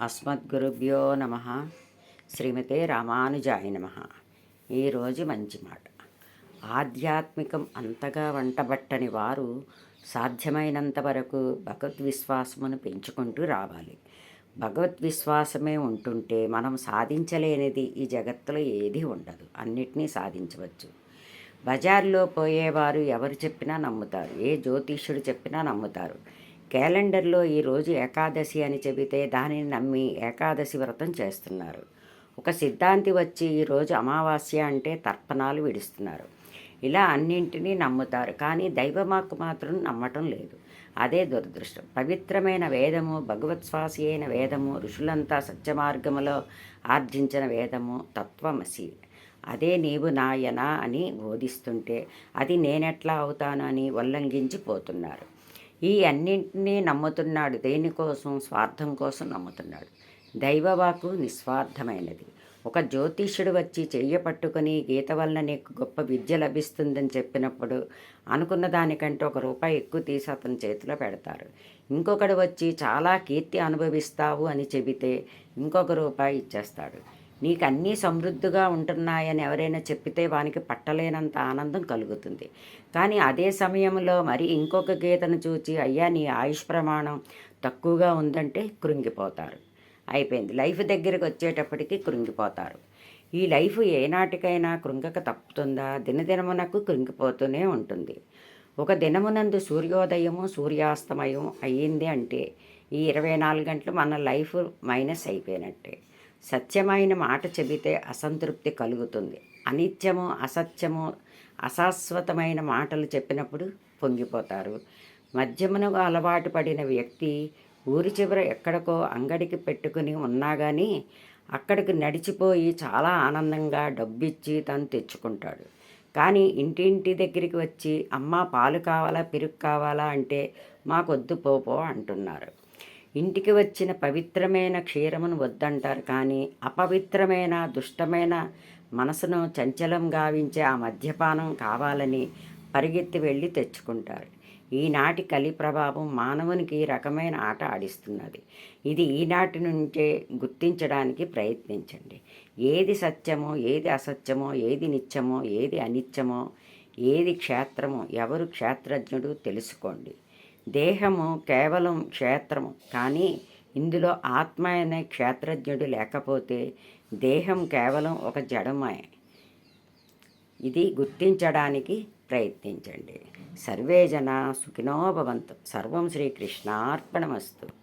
అస్మద్గురుభ్యో నమ. శ్రీమతే రామానుజాయ నమ. ఈరోజు మంచి మాట. ఆధ్యాత్మికం అంతగా వంటబట్టని వారు సాధ్యమైనంత వరకు భగవద్విశ్వాసమును పెంచుకుంటూ రావాలి. భగవద్విశ్వాసమే ఉంటుంటే మనం సాధించలేనిది ఈ జగత్తులో ఏది ఉండదు. అన్నిటినీ సాధించవచ్చు. బజార్లో పోయేవారు ఎవరు చెప్పినా నమ్ముతారు. ఏ జ్యోతిష్యుడు చెప్పినా నమ్ముతారు. క్యాలెండర్లో ఈరోజు ఏకాదశి అని చెబితే దానిని నమ్మి ఏకాదశి వ్రతం చేస్తున్నారు. ఒక సిద్ధాంతి వచ్చి ఈరోజు అమావాస్య అంటే తర్పణాలు విడుస్తున్నారు. ఇలా అన్నింటినీ నమ్ముతారు కానీ దైవమాకు మాత్రం నమ్మటం లేదు. అదే దురదృష్టం. పవిత్రమైన వేదము భగవత్స్వాసి అయిన వేదము ఋషులంతా సత్యమార్గములో ఆర్జించిన వేదము తత్వమసి. అదే నీవు నాయనా అని బోధిస్తుంటే అది నేనెట్లా అవుతాను అని ఉల్లంఘించిపోతున్నారు. ఈ అన్నింటినీ నమ్ముతున్నాడు. దేనికోసం స్వార్థం కోసం నమ్ముతున్నాడు. దైవవాకు నిస్వార్థమైనది. ఒక జ్యోతిష్యుడు వచ్చి చెయ్య పట్టుకుని గీత వలన నీకు గొప్ప విద్య లభిస్తుందని చెప్పినప్పుడు అనుకున్న దానికంటే ఒక రూపాయి ఎక్కువ తీసి అతని చేతిలో పెడతారు. ఇంకొకడు వచ్చి చాలా కీర్తి అనుభవిస్తావు అని చెబితే ఇంకొక రూపాయి ఇచ్చేస్తాడు. నీకు అన్నీ సమృద్ధిగా ఉంటున్నాయని ఎవరైనా చెప్పితే వానికి పట్టలేనంత ఆనందం కలుగుతుంది. కానీ అదే సమయంలో మరి ఇంకొక గీతను చూచి అయ్యా నీ ఆయుష్ ప్రమాణం తక్కువగా ఉందంటే కృంగిపోతారు. అయిపోయింది. లైఫ్ దగ్గరికి వచ్చేటప్పటికి కృంగిపోతారు. ఈ లైఫ్ ఏనాటికైనా కృంగక తప్పుతుందా? దినదినమునకు కృంగిపోతూనే ఉంటుంది. ఒక దినమునందు సూర్యోదయము సూర్యాస్తమయం అయ్యింది అంటే ఈ ఇరవై నాలుగు గంటలు మన లైఫ్ మైనస్ అయిపోయినట్టే. సత్యమైన మాట చెబితే అసంతృప్తి కలుగుతుంది. అనిత్యము అసత్యము అశాశ్వతమైన మాటలు చెప్పినప్పుడు పొంగిపోతారు. మద్యమునకు అలవాటు పడిన వ్యక్తి ఊరి చివర ఎక్కడికో అంగడికి పెట్టుకుని ఉన్నా కానీ అక్కడికి నడిచిపోయి చాలా ఆనందంగా డబ్బిచ్చి తను తెచ్చుకుంటాడు. కానీ ఇంటింటి దగ్గరికి వచ్చి అమ్మ పాలు కావాలా పెరుగు కావాలా? అంటే మాకొద్దు పోపో అంటున్నారు. ఇంటికి వచ్చిన పవిత్రమైన క్షీరమును వద్దంటారు. కానీ అపవిత్రమైన దుష్టమైన మనసును చంచలం గావించే ఆ మద్యపానం కావాలని పరిగెత్తి వెళ్ళి తెచ్చుకుంటారు. ఈనాటి కలి ప్రభావం మానవునికి రకమైన ఆట ఆడిస్తున్నది. ఇది ఈనాటి నుంచే గుర్తించడానికి ప్రయత్నించండి. ఏది సత్యమో ఏది అసత్యమో ఏది నిత్యమో ఏది అనిత్యమో ఏది క్షేత్రమో ఎవరు క్షేత్రజ్ఞుడు తెలుసుకోండి. దేహము కేవలం క్షేత్రము. కానీ ఇందులో ఆత్మ అనే క్షేత్రజ్ఞుడు లేకపోతే దేహం కేవలం ఒక జడమే. ఇది గుర్తించడానికి ప్రయత్నించండి. సర్వే జన సుఖినోభవంతు సర్వం శ్రీకృష్ణార్పణమస్తు